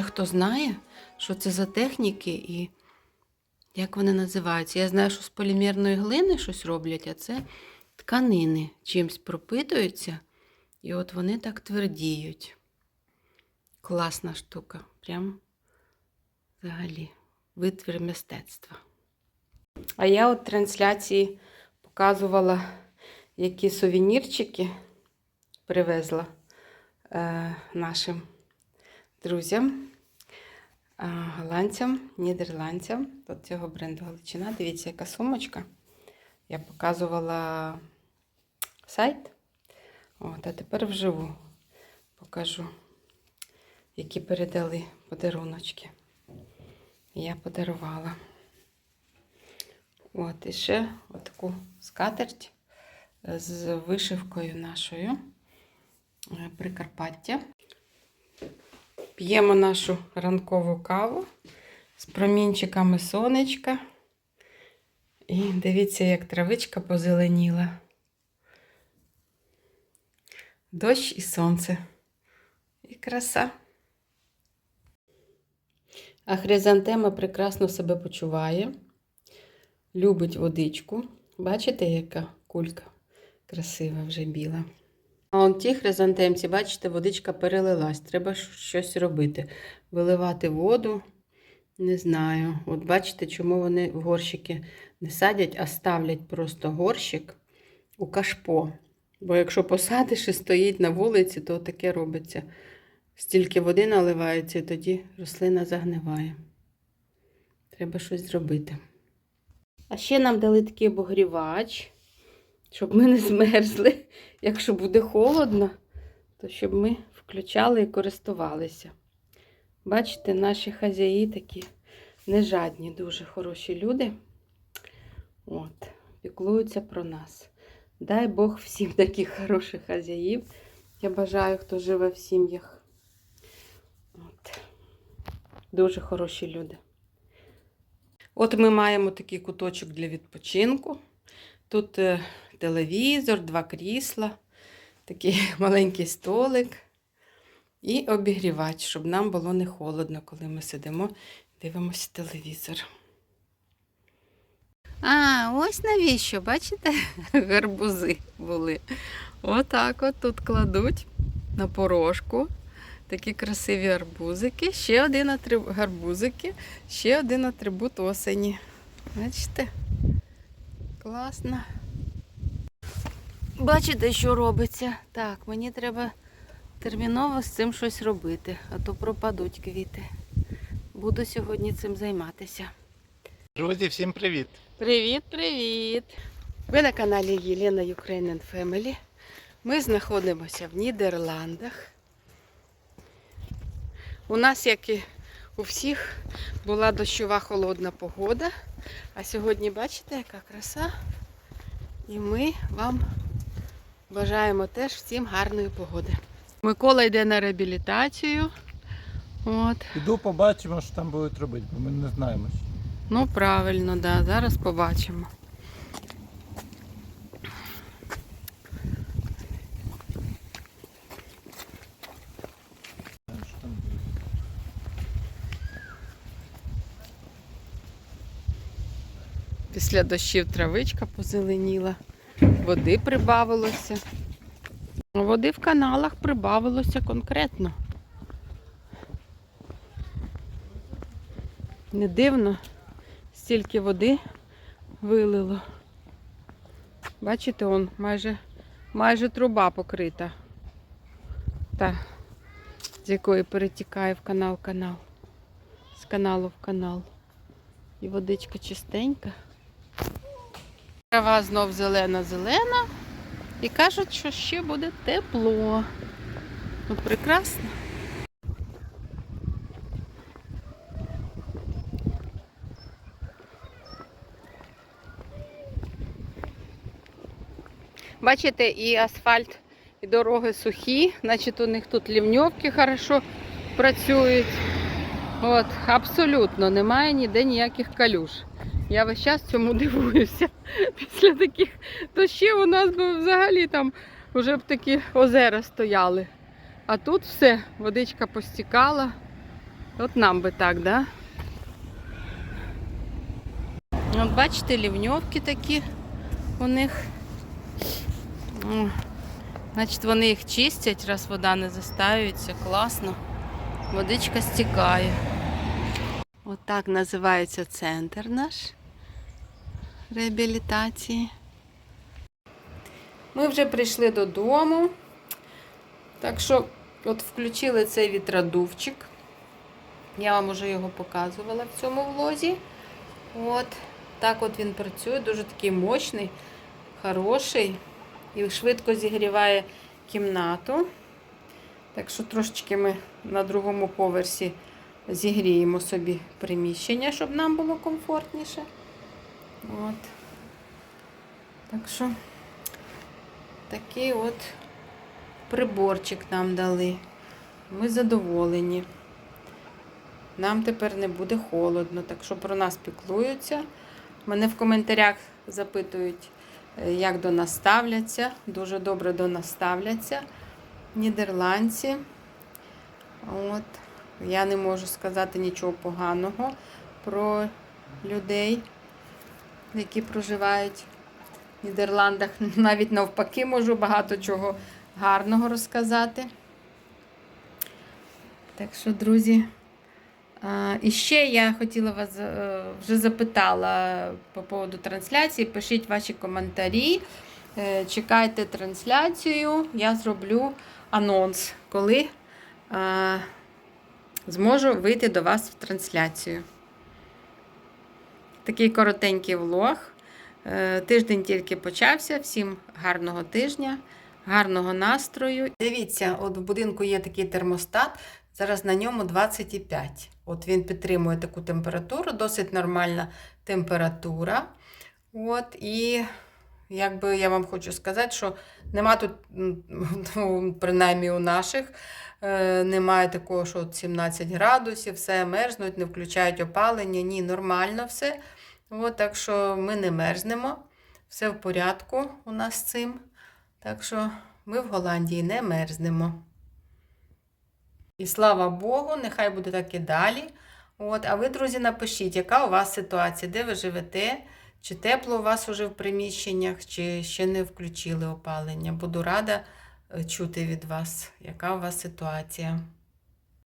хто знає, що це за техніки і як вони називаються. Я знаю, що з полімерної глини щось роблять, а це тканини чимсь пропитуються, і от вони так твердіють. Класна штука. Прям взагалі витвір мистецтва. А я от трансляції показувала, які сувенірчики привезла е, нашим друзям, голландцям, нідерландцям до цього бренду Галичина. Дивіться, яка сумочка. Я показувала сайт. От, а тепер вживу покажу, які передали подаруночки. Я подарувала. От, і ще отаку скатерть з вишивкою нашою е, Прикарпаття. П'ємо нашу ранкову каву з промінчиками сонечка. І дивіться, як травичка позеленіла. Дощ і сонце. І краса. А хризантема прекрасно себе почуває. Любить водичку. Бачите, яка кулька красива вже біла. А он ті хризантемці, бачите, водичка перелилась. Треба щось робити. Виливати воду. Не знаю. От бачите, чому вони в горщики не садять, а ставлять просто горщик у кашпо. Бо якщо посадиш і стоїть на вулиці, то таке робиться. Стільки води наливається, і тоді рослина загниває. Треба щось зробити. А ще нам дали такий обогрівач, щоб ми не змерзли. Якщо буде холодно, то щоб ми включали і користувалися. Бачите, наші хазяї такі нежадні, дуже хороші люди. От, піклуються про нас. Дай Бог всім таких хороших хазяїв. Я бажаю, хто живе в сім'ях. От. Дуже хороші люди. От ми маємо такий куточок для відпочинку. Тут е, телевізор, два крісла, такий маленький столик і обігрівач, щоб нам було не холодно, коли ми сидимо, дивимося телевізор. А, ось навіщо, бачите, гарбузи були. Отак от тут кладуть на порожку. Такі красиві арбузики. Ще один атрибут гарбузики, ще один атрибут осені. Бачите? Класно. Бачите, що робиться? Так, мені треба терміново з цим щось робити, а то пропадуть квіти. Буду сьогодні цим займатися. Друзі, всім привіт! Привіт, привіт! Ви на каналі Єлена Ukrainian Family. Ми знаходимося в Нідерландах. У нас, як і у всіх, була дощова холодна погода. А сьогодні бачите, яка краса. І ми вам бажаємо теж всім гарної погоди. Микола йде на реабілітацію. От. Піду побачимо, що там будуть робити, бо ми не знаємо. ще. Ну, правильно, да. Зараз побачимо. Що. Після дощів травичка позеленіла, води прибавилося. Води в каналах прибавилося конкретно. Не дивно, стільки води вилило. Бачите, он майже, майже труба покрита. Та, з якої перетікає в канал канал. З каналу в канал. І водичка чистенька. Трава знов зелена-зелена. І кажуть, що ще буде тепло. Ну, прекрасно. Бачите, і асфальт, і дороги сухі, значить у них тут лівньовки хорошо працюють. От, абсолютно немає ніде ніяких калюш. Я весь час цьому дивуюся. Після таких дощів у нас би взагалі там вже б такі озера стояли. А тут все, водичка постікала. От нам би так, да? От бачите, лівньовки такі у них. О, значить, вони їх чистять, раз вода не застаюється. Класно. Водичка стікає. Отак називається центр наш реабілітації. Ми вже прийшли додому. Так що, от включили цей вітродувчик. Я вам уже його показувала в цьому влозі. От, так от він працює, дуже такий мощний, хороший і швидко зігріває кімнату. Так що трошечки ми на другому поверсі зігріємо собі приміщення, щоб нам було комфортніше. От. Так що такий от приборчик нам дали. Ми задоволені. Нам тепер не буде холодно, так що про нас піклуються. Мене в коментарях запитують, е, як до нас ставляться. Дуже добре до нас ставляться нідерландці. От. Я не можу сказати нічого поганого про людей, які проживають в Нідерландах. Навіть навпаки, можу багато чого гарного розказати. Так що, друзі. І ще я хотіла вас е, вже запитала по поводу трансляції. Пишіть ваші коментарі. Е, Чекайте трансляцію. Я зроблю анонс, коли зможу вийти до вас в трансляцію. Такий коротенький влог. Е, Тиждень тільки почався. Всім гарного тижня, гарного настрою. Дивіться, от в будинку є такий термостат. Зараз на ньому 25. От він підтримує таку температуру, досить нормальна температура. От, і якби я вам хочу сказати, що нема тут, ну, принаймні у наших, е, немає такого, що 17 градусів, все мерзнуть, не включають опалення. Ні, нормально все. От, так що ми не мерзнемо. Все в порядку у нас з цим. Так що ми в Голландії не мерзнемо. І слава Богу, нехай буде так і далі. От, а ви, друзі, напишіть, яка у вас ситуація, де ви живете, чи тепло у вас уже в приміщеннях, чи ще не включили опалення. Буду рада е, чути від вас, яка у вас ситуація.